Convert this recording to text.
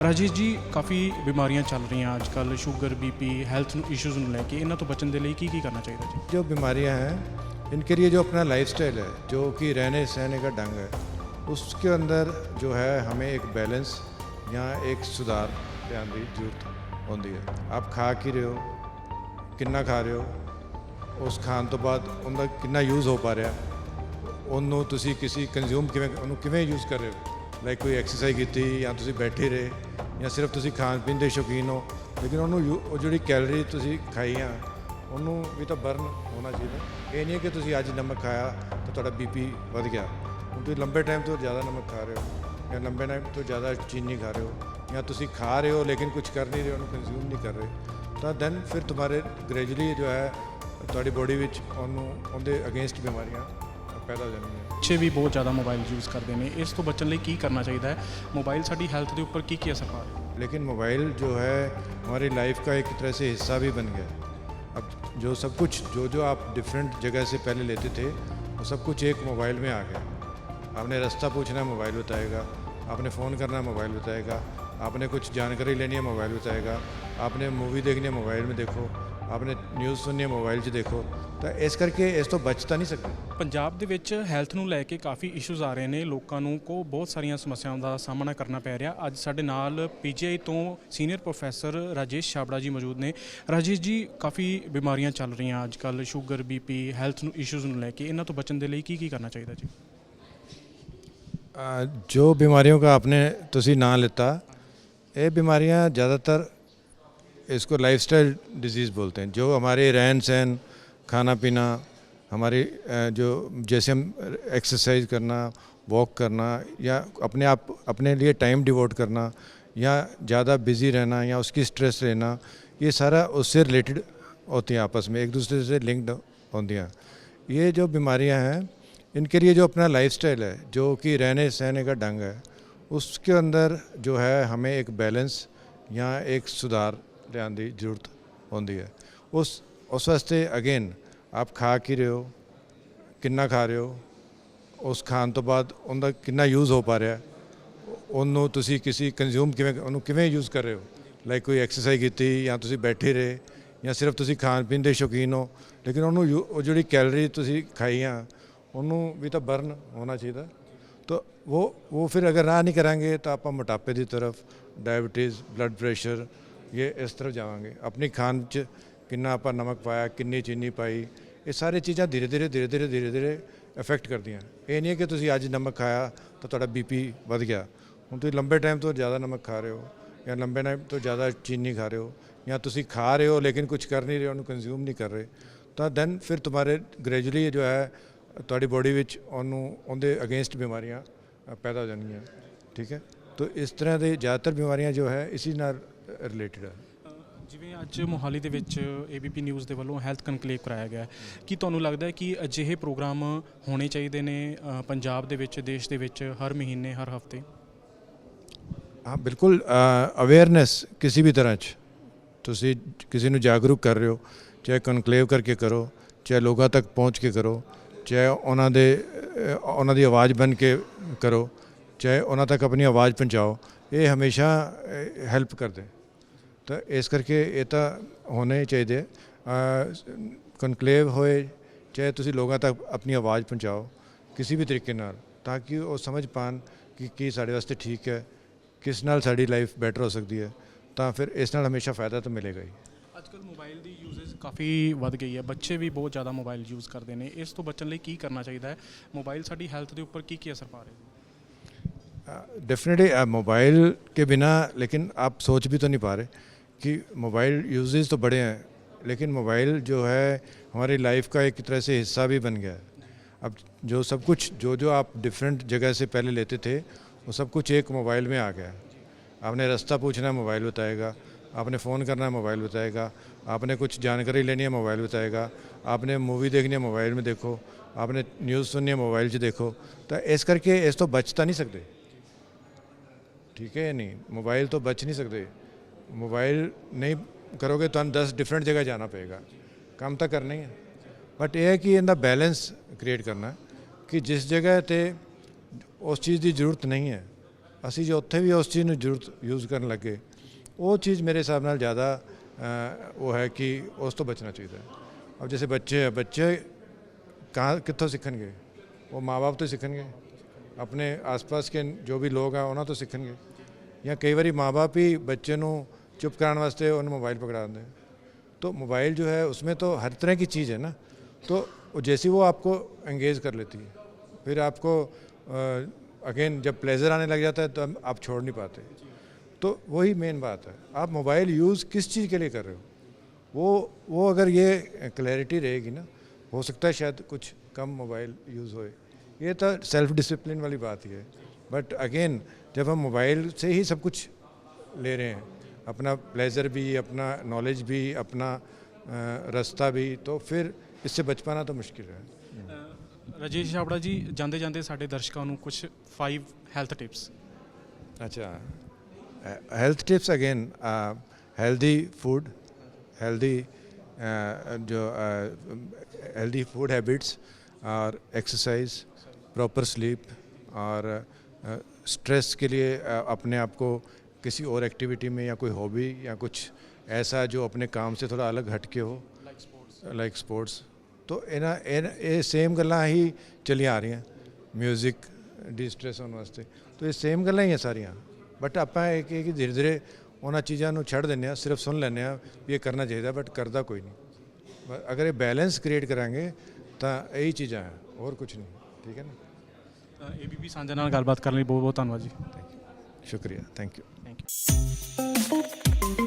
ਰਾਜੇਸ਼ ਜੀ ਕਾਫੀ ਬਿਮਾਰੀਆਂ ਚੱਲ ਰਹੀਆਂ ਅੱਜ ਕੱਲ ਸ਼ੂਗਰ ਬੀਪੀ ਹੈਲਥ ਨੂੰ ਇਸ਼ੂਜ਼ ਨੂੰ ਲੈ ਕੇ ਇਹਨਾਂ ਤੋਂ ਬਚਣ ਦੇ ਲਈ ਕੀ ਕੀ ਕਰਨਾ ਚਾਹੀਦਾ ਜੀ जो बीमारियां हैं इनके लिए जो अपना लाइफस्टाइल है जो कि रहने सहने का ढंग है उसके अंदर जो है हमें एक बैलेंस या एक सुधार ध्यान की जरूरत होती है आप खा की रहे हो किन्ना खा ਰਹੇ ਹੋ ਉਸ ਖਾਣ ਤੋਂ ਬਾਅਦ ਉਹਦਾ ਕਿੰਨਾ ਯੂਜ਼ ਹੋ ਪਾ ਰਿਹਾ ਉਹਨੂੰ ਤੁਸੀਂ ਕਿਸੇ ਕੰਜ਼ਿਊਮ ਕਿਵੇਂ ਉਹਨੂੰ ਕਿਵੇਂ ਯੂਜ਼ ਕਰ ਰਹੇ ਹੋ ਲਾਈਕ ਕੋਈ ਐਕਸਰਸਾਈਜ਼ ਕੀਤੀ ਜਾਂ ਤੁਸੀਂ ਬੈਠੇ ਰਹੇ ਜਾਂ ਸਿਰਫ ਤੁਸੀਂ ਖਾਣ ਪੀਣ ਦੇ ਸ਼ੌਕੀਨ ਹੋ, ਲੇਕਿਨ ਉਹਨੂੰ ਯੂ- ਉਹ ਜਿਹੜੀ ਕੈਲਰੀ ਤੁਸੀਂ ਖਾਈ ਆ, ਉਹਨੂੰ ਵੀ ਤਾਂ ਬਰਨ ਹੋਣਾ ਚਾਹੀਦਾ। ਇਹ ਨਹੀਂ ਹੈ ਕਿ ਤੁਸੀਂ ਅੱਜ ਨਮਕ ਖਾਇਆ ਤਾਂ ਤੁਹਾਡਾ ਬੀਪੀ ਵੱਧ ਗਿਆ। ਹੁਣ ਤੁਸੀਂ ਲੰਬੇ ਟਾਈਮ ਤੋਂ ਜ਼ਿਆਦਾ ਨਮਕ ਖਾ ਰਹੇ ਹੋ ਜਾਂ ਲੰਬੇ ਟਾਈਮ ਤੋਂ ਜ਼ਿਆਦਾ ਚੀਨੀ ਖਾ ਰਹੇ ਹੋ ਜਾਂ ਤੁਸੀਂ ਖਾ ਰਹੇ ਹੋ ਲੇਕਿਨ ਕੁਝ ਕਰ ਨਹੀਂ ਰਹੇ, ਉਹਨੂੰ ਕੰਜ਼ਿਊਮ ਨਹੀਂ ਕਰ ਰਹੇ, ਤਾਂ ਦੈਨ ਫਿਰ ਤੁਹਾਡੇ ਗ੍ਰੈਜੂਅਲੀ ਜੋ ਹੈ, ਤੁਹਾਡੀ ਬੋਡੀ ਵਿੱਚ ਉਹਨੂੰ, ਉਹਦੇ ਅਗੇਂਸਟ ਬਿਮਾਰੀਆਂ ਪੈਦਾ ਹੋ ਜਾਣਗੀਆਂ ਬੱਚੇ ਵੀ ਬਹੁਤ ਜ਼ਿਆਦਾ ਮੋਬਾਈਲ ਯੂਜ਼ ਕਰਦੇ ਨੇ ਇਸ ਤੋਂ ਬਚਣ ਲਈ ਕੀ ਕਰਨਾ ਚਾਹੀਦਾ ਹੈ ਮੋਬਾਈਲ ਸਾਡੀ ਹੈਲਥ ਦੇ ਉੱਪਰ ਕੀ ਕੀ ਅਸਰ ਪਾ ਰਿਹਾ ਹੈ लेकिन मोबाइल जो है हमारी लाइफ का एक तरह से हिस्सा भी बन गया अब जो सब कुछ जो जो आप डिफरेंट जगह से पहले लेते थे वो सब कुछ एक मोबाइल में आ गया आपने रास्ता पूछना है मोबाइल बताएगा आपने फ़ोन करना है मोबाइल बताएगा आपने कुछ जानकारी लेनी है मोबाइल बताएगा आपने मूवी देखनी है मोबाइल में देखो ਆਪਣੇ ਨਿਊਜ਼ ਸੁਣਨੀ ਹੈ ਮੋਬਾਈਲ 'ਚ ਦੇਖੋ। ਤਾਂ ਇਸ ਕਰਕੇ ਇਸ ਤੋਂ ਬਚ ਤਾਂ ਨਹੀਂ ਸਕਦੇ। ਪੰਜਾਬ ਦੇ ਵਿੱਚ ਹੈਲਥ ਨੂੰ ਲੈ ਕੇ ਕਾਫੀ ਇਸ਼ੂਜ਼ ਆ ਰਹੇ ਨੇ। ਲੋਕਾਂ ਨੂੰ ਕੋ ਬਹੁਤ ਸਾਰੀਆਂ ਸਮੱਸਿਆਵਾਂ ਦਾ ਸਾਹਮਣਾ ਕਰਨਾ ਪੈ ਰਿਹਾ। ਅੱਜ ਸਾਡੇ ਨਾਲ ਪੀਜੀਆਈ ਤੋਂ ਸੀਨੀਅਰ ਪ੍ਰੋਫੈਸਰ ਰਾਜੇਸ਼ ਛਾਬੜਾ ਜੀ ਮੌਜੂਦ ਨੇ। ਰਾਜੇਸ਼ ਜੀ ਕਾਫੀ ਬਿਮਾਰੀਆਂ ਚੱਲ ਰਹੀਆਂ ਅੱਜ ਕੱਲ ਸ਼ੂਗਰ ਬੀਪੀ ਹੈਲਥ ਨੂੰ ਇਸ਼ੂਜ਼ ਨੂੰ ਲੈ ਕੇ। ਇਹਨਾਂ ਤੋਂ ਬਚਣ ਦੇ ਲਈ ਕੀ ਕੀ ਕਰਨਾ ਚਾਹੀਦਾ ਜੀ? ਜੋ ਬਿਮਾਰੀਆਂ ਦਾ ਆਪਨੇ ਤੁਸੀਂ ਨਾਂ ਲਿੱਤਾ ਇਹ ਬਿਮਾਰੀਆਂ ਜ਼ਿਆਦਾਤਰ इसको लाइफस्टाइल डिज़ीज़ बोलते हैं। जो हमारे रहन सहन, खाना पीना, हमारी जो जैसे हम एक्सरसाइज करना वॉक करना, या अपने आप, अपने लिए टाइम डिवोट करना, या ज़्यादा बिज़ी रहना, या उसकी स्ट्रेस लेना, ये सारा उससे रिलेटेड होती हैं आपस में, एक दूसरे से लिंक्ड होती हैं। ये जो बीमारियाँ हैं, इनके लिए जो अपना लाइफस्टाइल है, जो कि रहने सहने का ढंग है, उसके अंदर जो है हमें एक बैलेंस या एक सुधार ਲਿਆਉਣ ਦੀ ਜ਼ਰੂਰਤ ਹੁੰਦੀ ਹੈ। ਉਸ ਉਸ ਵਾਸਤੇ ਅਗੇਨ ਆਪ ਖਾ ਕੀ ਰਹੇ ਹੋ? ਕਿੰਨਾ ਖਾ ਰਹੇ ਹੋ? ਉਸ ਖਾਣ ਤੋਂ ਬਾਅਦ ਉਹਦਾ ਕਿੰਨਾ ਯੂਜ਼ ਹੋ ਪਾ ਰਿਹਾ? ਉਹਨੂੰ ਤੁਸੀਂ ਕਿਸੇ ਕੰਜ਼ੂਮ ਕਿਵੇਂ, ਉਹਨੂੰ ਕਿਵੇਂ ਯੂਜ਼ ਕਰ ਰਹੇ ਹੋ? ਲਾਈਕ ਕੋਈ ਐਕਸਰਸਾਈਜ਼ ਕੀਤੀ ਜਾਂ ਤੁਸੀਂ ਬੈਠੇ ਰਹੇ ਜਾਂ ਸਿਰਫ ਤੁਸੀਂ ਖਾਣ ਪੀਣ ਦੇ ਸ਼ੌਕੀਨ ਹੋ, ਲੇਕਿਨ ਉਹਨੂੰ ਉਹ ਜਿਹੜੀ ਕੈਲਰੀ ਤੁਸੀਂ ਖਾਈ ਆ ਉਹਨੂੰ ਵੀ ਤਾਂ ਬਰਨ ਹੋਣਾ ਚਾਹੀਦਾ। ਤਾਂ ਉਹ ਉਹ ਫਿਰ ਅਗਰ ਰਾਹ ਨਹੀਂ ਕਰਾਂਗੇ ਤਾਂ ਆਪਾਂ ਮੋਟਾਪੇ ਦੀ ਤਰਫ ਡਾਇਬਟੀਜ਼ ਬਲੱਡ ਪ੍ਰੈਸ਼ਰ ਇਹ ਇਸ ਤਰ੍ਹਾਂ ਜਾਵਾਂਗੇ। ਆਪਣੀ ਖਾਣ 'ਚ ਕਿੰਨਾ ਆਪਾਂ ਨਮਕ ਪਾਇਆ, ਕਿੰਨੀ ਚੀਨੀ ਪਾਈ, ਇਹ ਸਾਰੇ ਚੀਜ਼ਾਂ ਧੀਰੇ ਧੀਰੇ ਧੀਰੇ ਧੀਰੇ ਧੀਰੇ ਧੀਰੇ ਇਫੈਕਟ ਕਰਦੀਆਂ। ਇਹ ਨਹੀਂ ਹੈ ਕਿ ਤੁਸੀਂ ਅੱਜ ਨਮਕ ਖਾਇਆ ਤਾਂ ਤੁਹਾਡਾ ਬੀਪੀ ਵਧ ਗਿਆ। ਹੁਣ ਤੁਸੀਂ ਲੰਬੇ ਟਾਈਮ ਤੋਂ ਜ਼ਿਆਦਾ ਨਮਕ ਖਾ ਰਹੇ ਹੋ ਜਾਂ ਲੰਬੇ ਟਾਈਮ ਤੋਂ ਜ਼ਿਆਦਾ ਚੀਨੀ ਖਾ ਰਹੇ ਹੋ ਜਾਂ ਤੁਸੀਂ ਖਾ ਰਹੇ ਹੋ ਲੇਕਿਨ ਕੁਝ ਕਰ ਨਹੀਂ ਰਹੇ, ਉਹਨੂੰ ਕੰਜ਼ੂਮ ਨਹੀਂ ਕਰ ਰਹੇ, ਤਾਂ ਦੈਨ ਫਿਰ ਤੁਹਾਡੇ ਗ੍ਰੈਜੂਅਲੀ ਜੋ ਹੈ, ਤੁਹਾਡੀ ਬਾਡੀ ਵਿੱਚ ਉਹਨੂੰ, ਉਹਦੇ ਅਗੇਂਸਟ ਬਿਮਾਰੀਆਂ ਪੈਦਾ ਹੋ ਜਾਣਗੀਆਂ। ਠੀਕ ਹੈ? ਤਾਂ ਇਸ ਤਰ੍ਹਾਂ ਦੇ ਜ਼ਿਆਦਾਤਰ ਬਿਮਾਰੀਆਂ ਜੋ ਹੈ, ਇਸੇ ਨਾਲ ਰਿਲੇਟਡ ਹੈ। ਜਿਵੇਂ ਅੱਜ ਮੋਹਾਲੀ ਦੇ ਵਿੱਚ ABP ਨਿਊਜ਼ ਦੇ ਵੱਲੋਂ ਹੈਲਥ ਕਨਕਲੇਵ ਕਰਾਇਆ ਗਿਆ। ਕੀ ਤੁਹਾਨੂੰ ਲੱਗਦਾ ਹੈ ਕਿ ਅਜਿਹੇ ਪ੍ਰੋਗਰਾਮ ਹੋਣੇ ਚਾਹੀਦੇ ਨੇ ਪੰਜਾਬ ਦੇ ਵਿੱਚ ਦੇਸ਼ ਦੇ ਵਿੱਚ ਹਰ ਮਹੀਨੇ ਹਰ ਹਫ਼ਤੇ? ਹਾਂ ਬਿਲਕੁਲ ਅਵੇਅਰਨੈਸ ਕਿਸੇ ਵੀ ਤਰ੍ਹਾਂ 'ਚ ਤੁਸੀਂ ਕਿਸੇ ਨੂੰ ਜਾਗਰੂਕ ਕਰ ਰਹੇ ਹੋ ਚਾਹੇ ਕਨਕਲੇਵ ਕਰਕੇ ਕਰੋ ਚਾਹੇ ਲੋਕਾਂ ਤੱਕ ਪਹੁੰਚ ਕੇ ਕਰੋ ਚਾਹੇ ਉਹਨਾਂ ਦੇ ਉਹਨਾਂ ਦੀ ਆਵਾਜ਼ ਬਣ ਕੇ ਕਰੋ ਚਾਹੇ ਉਹਨਾਂ ਤੱਕ ਆਪਣੀ ਆਵਾਜ਼ ਪਹੁੰਚਾਓ ਇਹ ਹਮੇਸ਼ਾ ਹੈਲਪ ਕਰਦੇ। ਤਾਂ ਇਸ ਕਰਕੇ ਇਹ ਤਾਂ ਹੋਣੇ ਚਾਹੀਦੇ ਕਨਕਲੇਵ ਹੋਏ ਚਾਹੇ ਤੁਸੀਂ ਲੋਕਾਂ ਤੱਕ ਆਪਣੀ ਆਵਾਜ਼ ਪਹੁੰਚਾਓ ਕਿਸੇ ਵੀ ਤਰੀਕੇ ਨਾਲ ਤਾਂ ਕਿ ਉਹ ਸਮਝ ਪਾਣ ਕਿ ਕੀ ਸਾਡੇ ਵਾਸਤੇ ਠੀਕ ਹੈ ਕਿਸ ਨਾਲ ਸਾਡੀ ਲਾਈਫ ਬੈਟਰ ਹੋ ਸਕਦੀ ਹੈ ਤਾਂ ਫਿਰ ਇਸ ਨਾਲ ਹਮੇਸ਼ਾ ਫਾਇਦਾ ਤਾਂ ਮਿਲੇਗਾ ਹੀ। ਅੱਜਕੱਲ ਮੋਬਾਈਲ ਦੀ ਯੂਜੇਜ ਕਾਫੀ ਵੱਧ ਗਈ ਹੈ। ਬੱਚੇ ਵੀ ਬਹੁਤ ਜ਼ਿਆਦਾ ਮੋਬਾਈਲ ਯੂਜ਼ ਕਰਦੇ ਨੇ। ਇਸ ਤੋਂ ਬਚਣ ਲਈ ਕੀ ਕਰਨਾ ਚਾਹੀਦਾ ਹੈ? ਮੋਬਾਈਲ ਸਾਡੀ ਹੈਲਥ ਦੇ ਉੱਪਰ ਕੀ ਕੀ ਅਸਰ ਪਾ ਰਿਹਾ ਹੈ? ਡੈਫੀਨਿਟਲੀ ਮੋਬਾਈਲ ਕੇ ਬਿਨਾ ਲੇਕਿਨ ਆਪ ਸੋਚ ਵੀ ਤਾਂ ਨਹੀਂ ਪਾ ਰਹੇ। कि मोबाइल यूजेस तो बड़े हैं, लेकिन मोबाइल जो है, हमारी लाइफ का एक तरह से हिस्सा भी बन गया है। अब जो सब कुछ, जो जो आप डिफरेंट जगह से पहले लेते थे, वो सब कुछ एक मोबाइल में आ गया आपने रास्ता पूछना मोबाइल बताएगा। आपने फ़ोन करना मोबाइल बताएगा। आपने कुछ जानकारी लेनी है, मोबाइल बताएगा। आपने मूवी देखनी है, मोबाइल में देखो। आपने न्यूज़ सुननी है, मोबाइल से देखो। तो इस करके, इस तो बचता तो नहीं सकते। ठीक है नहीं? मोबाइल तो बच नहीं सकते। ਮੋਬਾਈਲ ਨਹੀਂ ਕਰੋਗੇ, ਤੁਹਾਨੂੰ 10 ਡਿਫਰੈਂਟ ਜਗ੍ਹਾ ਜਾਣਾ ਪਏਗਾ। ਕੰਮ ਤਾਂ ਕਰਨਾ ਹੀ ਹੈ। ਬਟ ਇਹ ਹੈ ਕਿ ਇਹਦਾ ਬੈਲੈਂਸ ਕ੍ਰੀਏਟ ਕਰਨਾ ਕਿ ਜਿਸ ਜਗ੍ਹਾ ਤੇ ਉਸ ਚੀਜ਼ ਦੀ ਜ਼ਰੂਰਤ ਨਹੀਂ ਹੈ, ਅਸੀਂ ਜੋ ਉੱਥੇ ਵੀ ਉਸ ਚੀਜ਼ ਨੂੰ ਜ਼ਰੂਰਤ ਯੂਜ਼ ਕਰਨ ਲੱਗੇ, ਉਹ ਚੀਜ਼ ਮੇਰੇ ਹਿਸਾਬ ਨਾਲ ਜ਼ਿਆਦਾ ਉਹ ਹੈ ਕਿ ਉਸ ਤੋਂ ਬਚਣਾ ਚਾਹੀਦਾ ਹੈ। ਅਬ ਜੈਸੇ ਬੱਚੇ ਹੈ, ਬੱਚੇ ਕਹਾਂ, ਕਿੱਥੋਂ ਸਿੱਖਣਗੇ? ਉਹ ਮਾਪੇ ਤੋਂ ਸਿੱਖਣਗੇ? ਆਪਣੇ ਆਸ-ਪਾਸ ਕੇ ਜੋ ਵੀ ਲੋਕ ਆ, ਉਹਨਾਂ ਤੋਂ ਸਿੱਖਣਗੇ? ਜਾਂ ਕਈ ਵਾਰੀ ਮਾਪੇ ਹੀ ਬੱਚੇ ਨੂੰ ਚੁੱਪ ਕਰਾਉਣ ਵਾਸਤੇ ਉਹਨੂੰ ਮੋਬਾਈਲ ਪਕੜਾ ਦਿੰਦੇ हैं तो मोबाइल जो है उसमें तो हर तरह की चीज़ है ना तो वो जैसे वो आपको एंगेज कर लेती है फिर आपको अगेन जब प्लेजर आने लग जाता है तो आप छोड़ नहीं पाते तो वही मेन बात है आप मोबाइल यूज़ किस चीज़ के लिए कर रहे हो वो वो अगर ये क्लैरिटी रहेगी ना हो सकता है शायद कुछ कम मोबाइल यूज़ होए ये तो सेल्फ डिसिप्लिन वाली बात ही है बट अगेन जब हम मोबाइल से ही सब कुछ ले रहे हैं अपना प्लेजर भी अपना नॉलेज भी अपना अ, रास्ता भी तो फिर इससे बच पाना तो मुश्किल है ਰਾਜੇਸ਼ ਛਾਬੜਾ ਜੀ ਜਾਂਦੇ ਜਾਂਦੇ ਸਾਡੇ ਦਰਸ਼ਕਾਂ ਨੂੰ ਕੁਝ 5 ਹੈਲਥ ਟਿਪਸ अच्छा health tips again healthy food healthy जो हेल्दी फूड हैबिट्स और एक्सरसाइज प्रॉपर स्लीप और स्ट्रेस के लिए अ, अपने आप को किसी और एक्टिविटी में या कोई हॉबी या कुछ ऐसा जो अपने काम से थोड़ा अलग हटके हो ਲਾਈਕ ਸਪੋਰਟਸ ਤੋ ਇਹਨਾਂ ਇਹ ਇਹ ਸੇਮ ਗੱਲਾਂ ਹੀ ਚੱਲੀਆਂ ਆ ਰਹੀਆਂ 뮤직 ਡਿਸਟ੍ਰੈਸ ਹੋਣ ਵਾਸਤੇ ਤੋ ਇਹ ਸੇਮ ਗੱਲਾਂ ਹੀ ਆ ਸਾਰੀਆਂ ਬਟ ਆਪਾਂ ਇਹ ਕਿ ਕਿ ਧੀਰੇ ਧੀਰੇ ਉਹਨਾਂ ਚੀਜ਼ਾਂ ਨੂੰ ਛੱਡ ਦਿੰਦੇ ਆ ਸਿਰਫ ਸੁਣ ਲੈਂਦੇ ਆ ਵੀ ਇਹ ਕਰਨਾ ਚਾਹੀਦਾ ਬਟ ਕਰਦਾ ਕੋਈ ਨਹੀਂ ਬ- ਅਗਰ ਇਹ ਬੈਲੈਂਸ ਕ੍ਰੀਏਟ ਕਰਾਂਗੇ ਤਾਂ ਇਹੀ ਚੀਜ਼ਾਂ ਹੈ ਹੋਰ ਕੁਝ ਨਹੀਂ ਠੀਕ ਹੈ ਨਾ ਏਬੀਪੀ ਸਾਂਝਾ ਨਾਲ ਗੱਲਬਾਤ ਕਰਨ ਲਈ ਬਹੁਤ ਬਹੁਤ ਧੰਨਵਾਦ ਜੀ ਸ਼ੁਕਰੀਆ ਥੈਂਕ ਯੂ ਥੈਂਕ ਯੂ